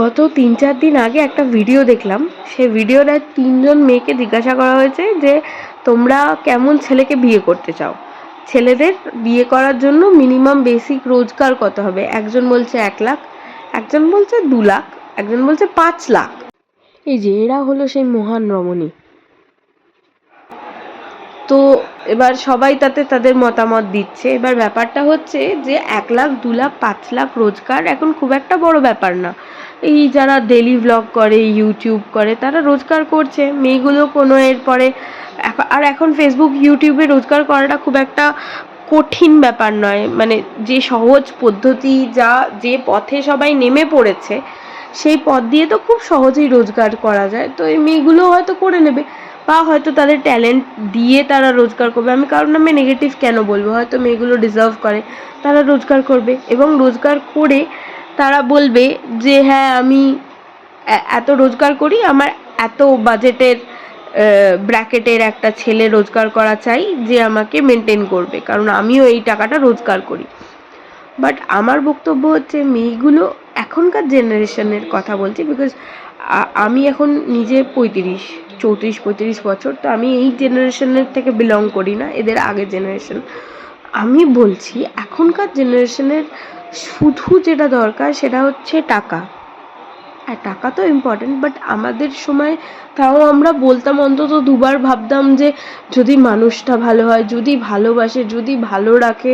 গত তিন চার দিন আগে একটা ভিডিও দেখলাম। সেই ভিডিওটায় তিনজন মেয়েকে জিজ্ঞাসা করা হয়েছে যে, তোমরা কেমন ছেলেকে বিয়ে করতে চাও? ছেলেদের বিয়ে করার জন্য মিনিমাম বেসিক রোজগার কত হবে? একজন বলছে এক লাখ, একজন বলছে দু লাখ, একজন বলছে পাঁচ লাখ। এই যে, এরা হলো সেই মহান রমণী। তো এবার সবাই তাতে তাদের মতামত দিচ্ছে। এবার ব্যাপারটা হচ্ছে যে এক লাখ, দু লাখ, পাঁচ লাখ রোজগার এখন খুব একটা বড় ব্যাপার না। এই যারা ডেলি ভ্লগ করে ইউটিউব করে, তারা রোজগার করছে। মেয়েগুলো কোনো এরপরে আর এখন ফেসবুক ইউটিউবে রোজগার করাটা খুব একটা কঠিন ব্যাপার নয়। মানে যে সহজ পদ্ধতি যা, যে পথে সবাই নেমে পড়েছে, সেই পথ দিয়ে তো খুব সহজেই রোজগার করা যায়। তো এই মেয়েগুলো হয়তো করে নেবে। বা হয়তো তাদের ট্যালেন্ট দিয়ে তারা রোজগার করবে। আমি কারোর নামে নেগেটিভ কেন বলব? হয়তো মেয়েগুলো ডিজার্ভ করে। তারা রোজগার করবে এবং রোজগার করে তারা বলবে যে হ্যাঁ আমি এত রোজগার করি, আমার এত বাজেটের ব্র্যাকেটের একটা ছেলে রোজগার করা চাই যে আমাকে মেনটেন করবে। কারণ আমিও এই টাকাটা রোজগার করি। বাট আমার বক্তব্য হচ্ছে মেয়েগুলো এখনকার জেনারেশনের কথা বলছি বিকজ আমি এখন নিজে পঁয়ত্রিশ। চৌত্রিশ, পঁয়ত্রিশ বছর, তো আমি এই জেনারেশনের থেকে বিলং করি না, এদের আগের জেনারেশন আমি বলছি, এখনকার জেনারেশনের শুধু যেটা দরকার সেটা হচ্ছে টাকা। আর টাকা তো ইম্পর্টেন্ট বাট আমাদের সময় তাও আমরা বলতাম, অন্তত দুবার ভাবতাম যে যদি মানুষটা ভালো হয়, যদি ভালোবাসে, যদি ভালো রাখে,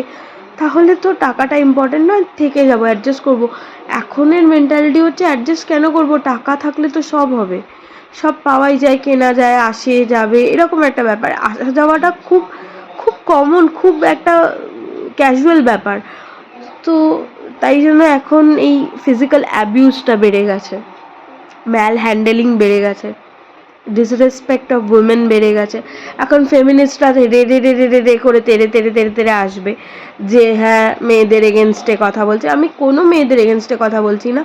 তাহলে তো টাকাটা ইম্পর্টেন্ট নয়, থেকে যাব অ্যাডজাস্ট করব। এখনের মেন্টালিটি হচ্ছে অ্যাডজাস্ট কেন করব? টাকা থাকলে তো সব হবে। সব পাওয়াই যায়, কেনা যায়, আসে, যাবে, এরকম একটা ব্যাপার। আসা যাওয়াটা খুব খুব কমন খুব একটা ক্যাজুয়াল ব্যাপার। তো তাই জন্য এখন এই ফিজিক্যাল অ্যাবিউজটা বেড়ে গেছে। ম্যাল হ্যান্ডেলিং বেড়ে গেছে। ডিসরেসপেক্ট অফ উমেন বেড়ে গেছে। এখন ফেমিনিস্টরা রে রে রে রে রে করে তেড়ে তেড়ে তেড়ে তেড়ে আসবে যে হ্যাঁ মেয়েদের এগেনস্টে কথা বলছে। আমি কোনো মেয়েদের এগেনস্টে কথা বলছি না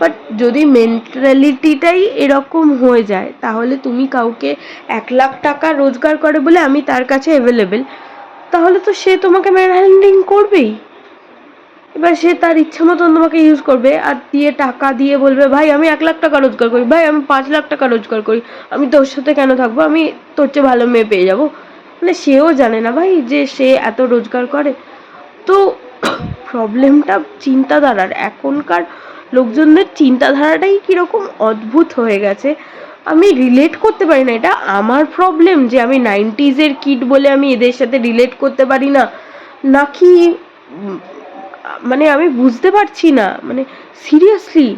বাট যদি মেন্টালিটিটাই এরকম হয়ে যায়, তাহলে তুমি কাউকে এক লাখ টাকা রোজগার করে বলে আমি তার কাছে অ্যাভেলেবেল তাহলে তো সে তোমাকে ম্যান হ্যান্ডলিং করবেই। এবার সে তার ইচ্ছা মতন তোমাকে ইউজ করবে আর দিয়ে টাকা দিয়ে বলবে, ভাই, আমি এক লাখ টাকা রোজগার করি। ভাই, আমি পাঁচ লাখ টাকা রোজগার করি। আমি তোর সাথে কেন থাকব? আমি তোর চেয়ে ভালো মেয়ে পেয়ে যাব। মানে সেও জানে না, ভাই, যে সে এত রোজগার করে। তো প্রবলেমটা চিন্তাধারার। এখনকার লোকজনদের চিন্তাধারাটাই কীরকম অদ্ভুত হয়ে গেছে। আমি রিলেট করতে পারি না। এটা আমার প্রবলেম যে আমি নাইনটিজের কিড বলে আমি এদের সাথে রিলেট করতে পারি না। নাকি মানে আমি বুঝতে পারছি না মানে সিরিয়াসলি